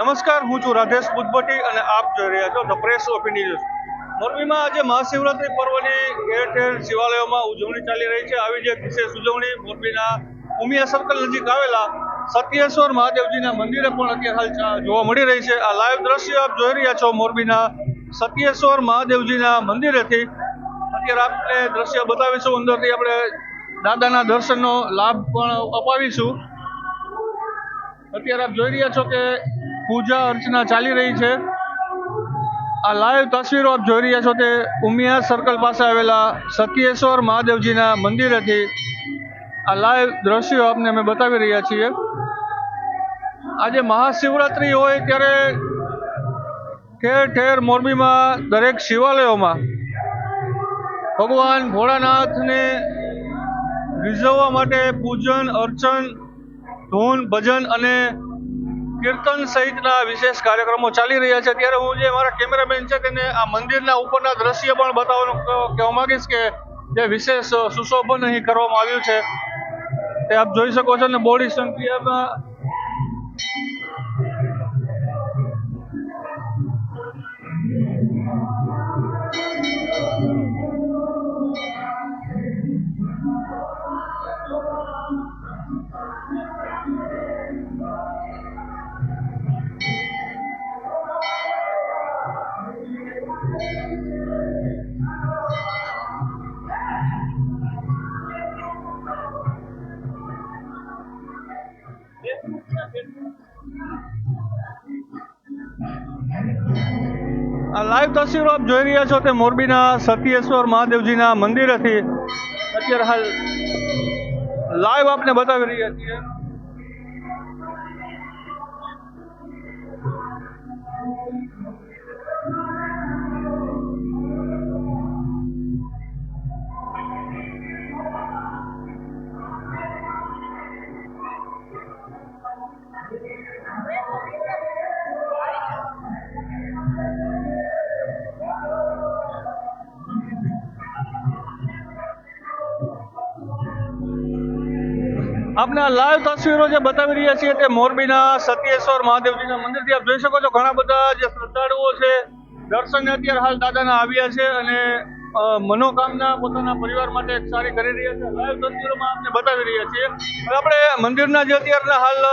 નમસ્કાર, હું છું રાધેશ બુદ્ધભટ્ટી અને આપ જોઈ રહ્યા છો ધ પ્રેસ ઓફ ઇન્ડિયા મોરબીમાં આજે મહાશિવરાત્રી પર્વની ઠેર ઠેર શિવાલયોમાં ઉજવણી ચાલી રહી છે. આવી જ એક વિશેષ ઉજવણી મોરબીના ઉમિયા સર્કલ નજીક આવેલા સત્યેશ્વર મહાદેવજીના મંદિરે પણ અત્યારે હાલ જોવા મળી રહી છે. આ લાઈવ દ્રશ્ય આપ જોઈ રહ્યા છો મોરબીના સત્યેશ્વર મહાદેવજીના મંદિરેથી. અત્યારે આપણે દ્રશ્ય બતાવીશું. અંદરથી આપણે દાદાના દર્શનનો લાભ પણ અપાવીશું. અત્યારે આપ જોઈ રહ્યા છો કે પૂજા અર્ચના ચાલી રહી છે. આ લાઈવ તસવીરો આપ જોઈ રહ્યા છો તે ઉમિયા સર્કલ પાસે આવેલા સતીયેશ્વર મહાદેવજીના મંદિરેથી આ લાઈવ દ્રશ્યો આપને અમે બતાવી રહ્યા છીએ. આજે મહાશિવરાત્રિ હોય ત્યારે ઠેર ઠેર મોરબીમાં દરેક શિવાલયોમાં ભગવાન ભોળાનાથને રીઝવવા માટે પૂજન, અર્ચન, ધૂન, ભજન અને કીર્તન સહિતના વિશેષ કાર્યક્રમો ચાલી રહ્યા છે. ત્યારે હું જે મારા કેમેરામેન છે તેને આ મંદિરના ઉપરના દ્રશ્ય પણ બતાવવાનું કહેવા માંગીશ કે જે વિશેષ સુશોભન અહીં કરવામાં આવ્યું છે. તે આપ જોઈ શકો છો ને બોડી સંખ્યામાં આ લાઈવ તસવીરો આપ જોઈ રહ્યા છો તે મોરબીના સત્યેશ્વર મહાદેવજીના મંદિરેથી અત્યારે હાલ લાઈવ આપને બતાવી રહ્યા છીએ. આપને આ લાઈવ તસવીરો જે બતાવી રહ્યા છીએ તે મોરબીના સત્યેશ્વર મહાદેવજીના મંદિરથી આપ જોઈ શકો છો ઘણા બધા જે શ્રદ્ધાળુઓ છે, દર્શનને અત્યારે હાલ દાદાના આવ્યા છે અને મનોકામના પોતાના પરિવાર માટે સારી કરી રહ્યા છે. લાઈવ તસવીરોમાં આપને બતાવી રહ્યા છીએ. આપણે મંદિરના જે અત્યારના હાલ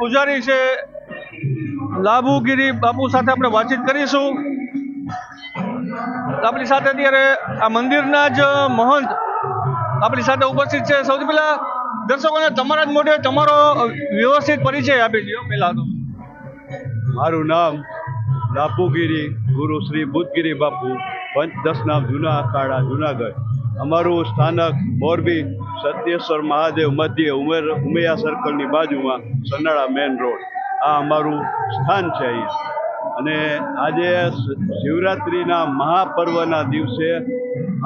પૂજારી છે, લાભુગીરી બાપુ સાથે આપણે વાતચીત કરીશું. આપણી સાથે અત્યારે આ મંદિરના જ મહંત આપણી સાથે ઉપસ્થિત છે. સૌથી પહેલા દર્શકોને તમારા જ મોઢે તમારો વ્યવસ્થિત પરિચય આપી દો પહેલા તો. મારું નામ બાપુગીરી ગુરુ શ્રી બુદ્ધગીરી બાપુ પંચદશ નામ જૂના અખાડા, જુનાગઢ. અમારું સ્થાનક મોરબી સત્યેશ્વર મહાદેવ મધ્ય ઉમેર, ઉમેયા સર્કલની બાજુમાં સનાળા મેન રોડ આ અમારું સ્થાન છે અહીંયા. અને આજે શિવરાત્રિના મહાપર્વના દિવસે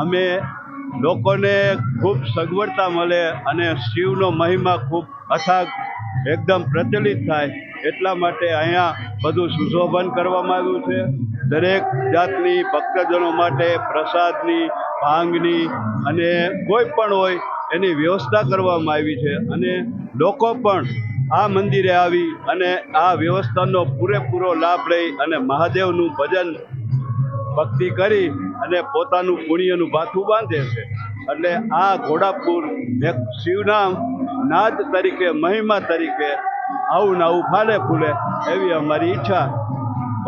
અમે લોકોને ખૂબ સગવડતા મળે અને શિવનો મહિમા ખૂબ અથાગ એકદમ પ્રચલિત થાય એટલા માટે અહીંયા બધું સુશોભન કરવામાં આવ્યું છે. દરેક જાતની ભક્તજનો માટે પ્રસાદની, ભાંગની અને કોઈ પણ હોય એની વ્યવસ્થા કરવામાં આવી છે અને લોકો પણ આ મંદિરે આવી અને આ વ્યવસ્થાનો પૂરેપૂરો લાભ લઈ અને મહાદેવનું ભજન ભક્તિ કરી અને પોતાનું પુણ્યનું ભાથું બાંધે છે. એટલે આ ઘોડાપુર શિવના નાદ તરીકે, મહિમા તરીકે આવું ને આવું ફાલે ફૂલે એવી અમારી ઈચ્છા.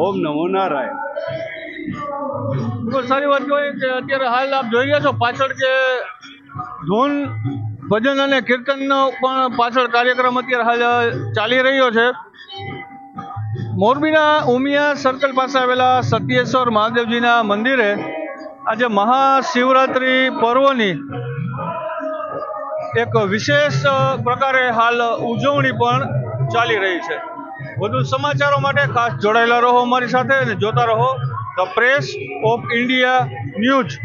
ઓમ નમો નારાયણ. ખૂબ સારી વાત કહેવાય કે અત્યારે હાલ આપ જોઈ રહ્યા છો, પાછળ જે ધૂન ભજન અને કીર્તનનો પણ પાછળ કાર્યક્રમ અત્યારે હાલ ચાલી રહ્યો છે. મોરબીના ઉમિયા સર્કલ પાસે આવેલા સત્યેશ્વર મહાદેવજીના મંદિરે આજે મહાશિવરાત્રિ પર્વની એક વિશેષ પ્રકારે હાલ ઉજવણી પણ ચાલી રહી છે. વધુ સમાચારો માટે ખાસ જોડાયેલા રહો અમારી સાથે અને જોતા રહો the press of India news.